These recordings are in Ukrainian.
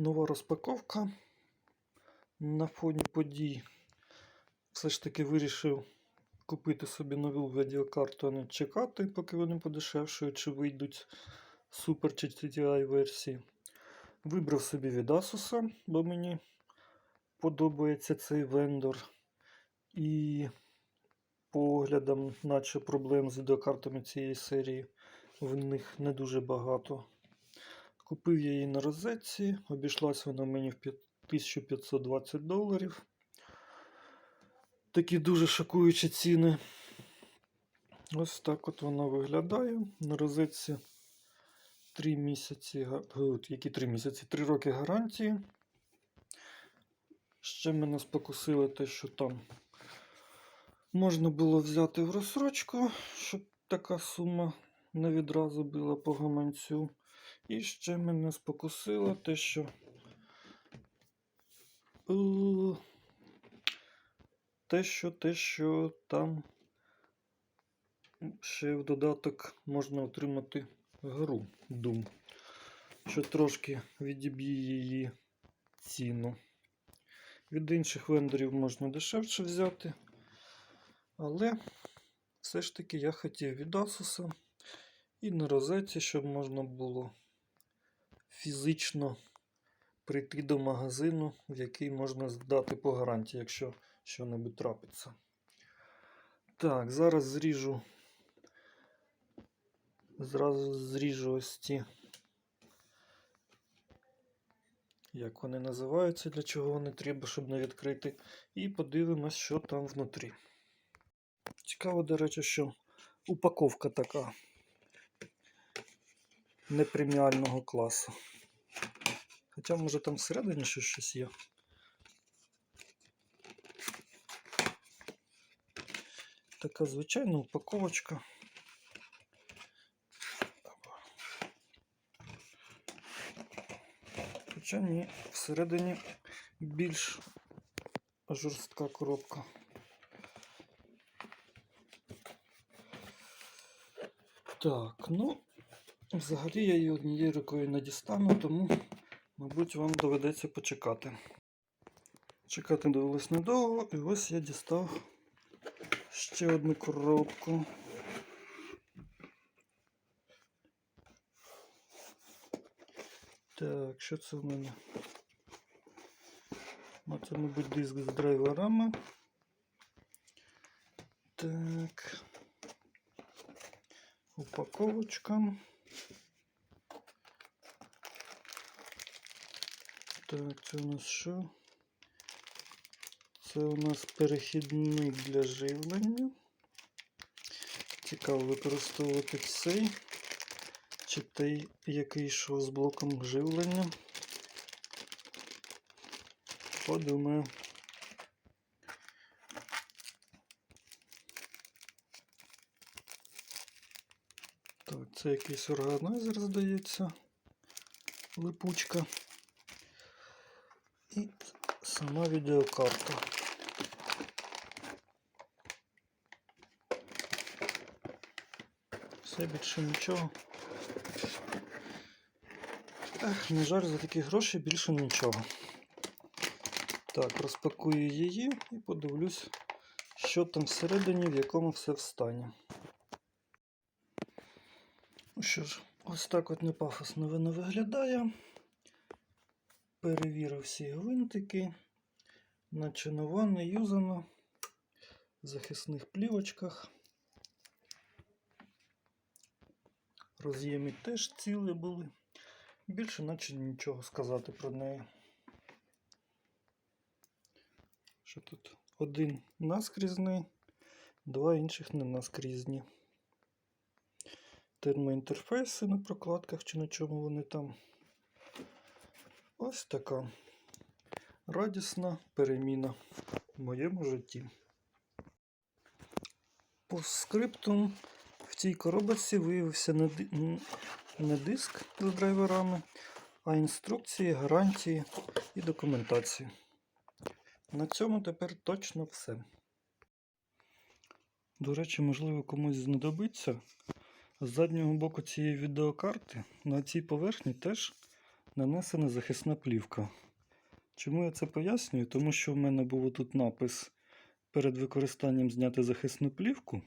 Нова розпаковка на фоні подій. Все ж таки вирішив купити собі нову відеокарту, а не чекати, поки вони подешевшують, чи вийдуть Super чи TTI версії. Вибрав собі від Asus, бо мені подобається цей вендор. І по оглядам, наче проблем з відеокартами цієї серії в них не дуже багато. Купив я її на розетці, обійшлась вона мені в 1520 доларів. Такі дуже шокуючі ціни. Ось так от вона виглядає. На розетці 3 місяці, які 3 місяці, 3 роки гарантії. Ще мене спокусило те, що там можна було взяти в розсрочку, щоб така сума не відразу була по гаманцю. І ще мене спокусило те, що е, те, що те, що там ще в додаток можна отримати гру Doom, що трошки відіб'є її ціну. Від інших вендорів можна дешевше взяти, але все ж таки я хотів від Asus і на розетці, щоб можна було фізично прийти до магазину, в який можна здати по гарантії, якщо що-небудь трапиться. Так, зараз зріжу. Зразу зріжу ось ті. Як вони називаються, для чого вони треба, щоб не відкрити. І подивимось, що там внутрі. Цікаво, до речі, що упаковка така непреміального класу. Хоча, може, там всередині ще щось є. Така звичайна упаковочка. Хоча ні, всередині більш жорстка коробка. Так, ну, взагалі я її однією рукою не дістану, тому, мабуть, вам доведеться почекати. Чекати довелось недовго, і ось я дістав ще одну коробку. Так, що це в мене? Ну, Це, мабуть, диск з драйверами. Так. Упаковочка. Так, це у нас що? Це у нас перехідник для живлення. Цікаво використовувати цей чи той, який йшов з блоком живлення. Подумаю. Так, це якийсь органайзер, здається, липучка. І сама відеокарта. Все більше нічого. Ех, на жаль, за такі гроші більше нічого. Так, розпакую її і подивлюсь, що там всередині, в якому все встані. Ну що ж, ось так от непафосно воно виглядає. Перевірив всі гвинтики. Наче нова, не юзано. В захисних плівочках. Роз'єми теж цілі були. Більше наче нічого сказати про неї. Що тут? Один наскрізний, два інших не наскрізні. Термоінтерфейси на прокладках чи на чому вони там. Ось така радісна переміна в моєму житті. По скриптум в цій коробці виявився не диск з драйверами, а інструкції, гарантії і документації. На цьому тепер точно все. До речі, можливо, комусь знадобиться. З заднього боку цієї відеокарти на цій поверхні теж нанесена захисна плівка. Чому я це пояснюю? Тому що в мене був тут напис перед використанням зняти захисну плівку.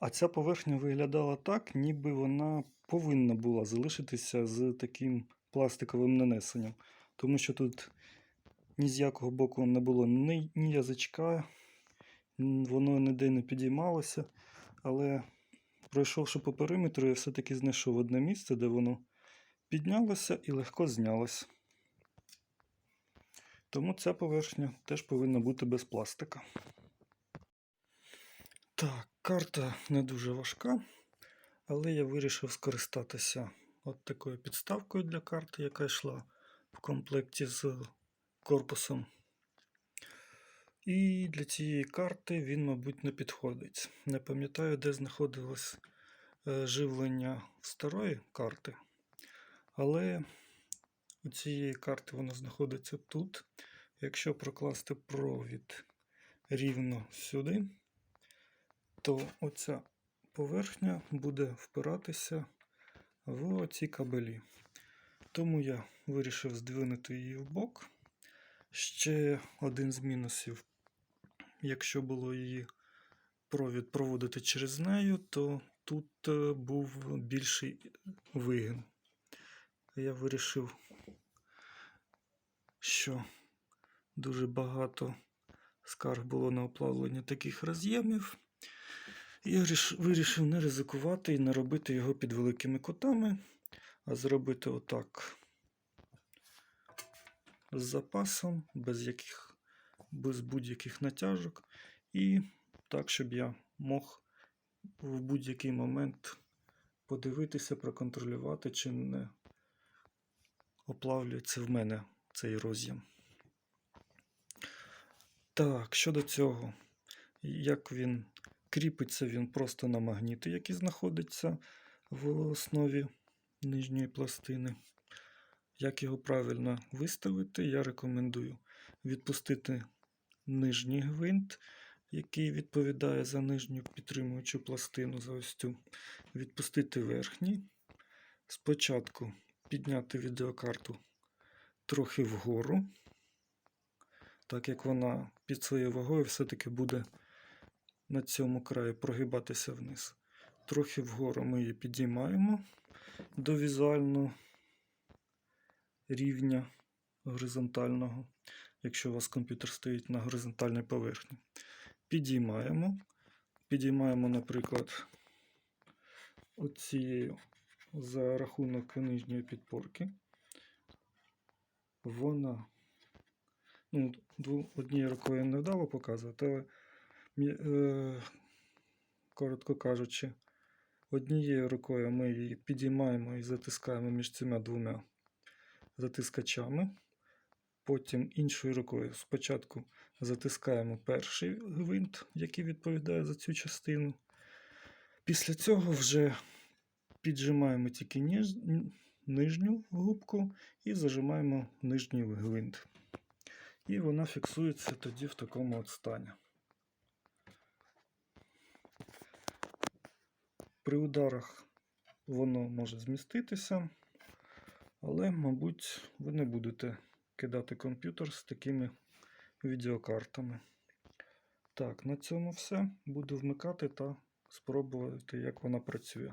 А ця поверхня виглядала так, ніби вона повинна була залишитися з таким пластиковим нанесенням. Тому що тут ні з якого боку не було ні, ні язичка, воно ніде не підіймалося. Але пройшовши по периметру, я все-таки знайшов одне місце, де воно піднялося і легко знялося. Тому ця поверхня теж повинна бути без пластика. Так, карта не дуже важка, але я вирішив скористатися от такою підставкою для карти, яка йшла в комплекті з корпусом. І для цієї карти він, мабуть, не підходить. Не пам'ятаю, де знаходилось е, живлення старої карти, але у цієї карти воно знаходиться тут. Якщо прокласти провід рівно сюди, то оця поверхня буде впиратися в оці кабелі. Тому я вирішив здвинути її в бок. Ще один з мінусів, якщо було її провід проводити через нею, то тут е, був більший вигін. Я вирішив, що дуже багато скарг було на оплавлення таких роз'ємів. Я вирішив не ризикувати і не робити його під великими кутами, а зробити отак з запасом, без, яких, без будь-яких натяжок, і так, щоб я мог в будь-який момент подивитися, проконтролювати, чи не оплавлюється в мене цей роз'єм. Так, щодо цього, як він кріпиться, він просто на магніти, які знаходяться в основі нижньої пластини. Як його правильно виставити, я рекомендую відпустити нижній гвинт, який відповідає за нижню підтримуючу пластину за ось цю. Відпустити верхній. Спочатку підняти відеокарту трохи вгору, так як вона під своєю вагою все-таки буде на цьому краї прогибатися вниз. Трохи вгору ми її підіймаємо до візуального рівня горизонтального, якщо у вас комп'ютер стоїть на горизонтальній поверхні. Підіймаємо. Підіймаємо, наприклад, оцією за рахунок нижньої підпорки. Вона, ну, однією рукою не вдало показувати, але, е, коротко кажучи, однією рукою ми її підіймаємо і затискаємо між цими двома затискачами. Потім іншою рукою спочатку затискаємо перший гвинт, який відповідає за цю частину. Після цього вже піджимаємо тільки ніж, нижню губку і зажимаємо нижній гвинт. І вона фіксується тоді в такому от стані. При ударах воно може зміститися, але, мабуть, ви не будете кидати комп'ютер з такими відеокартами. Так, на цьому все. Буду вмикати та спробувати, як вона працює.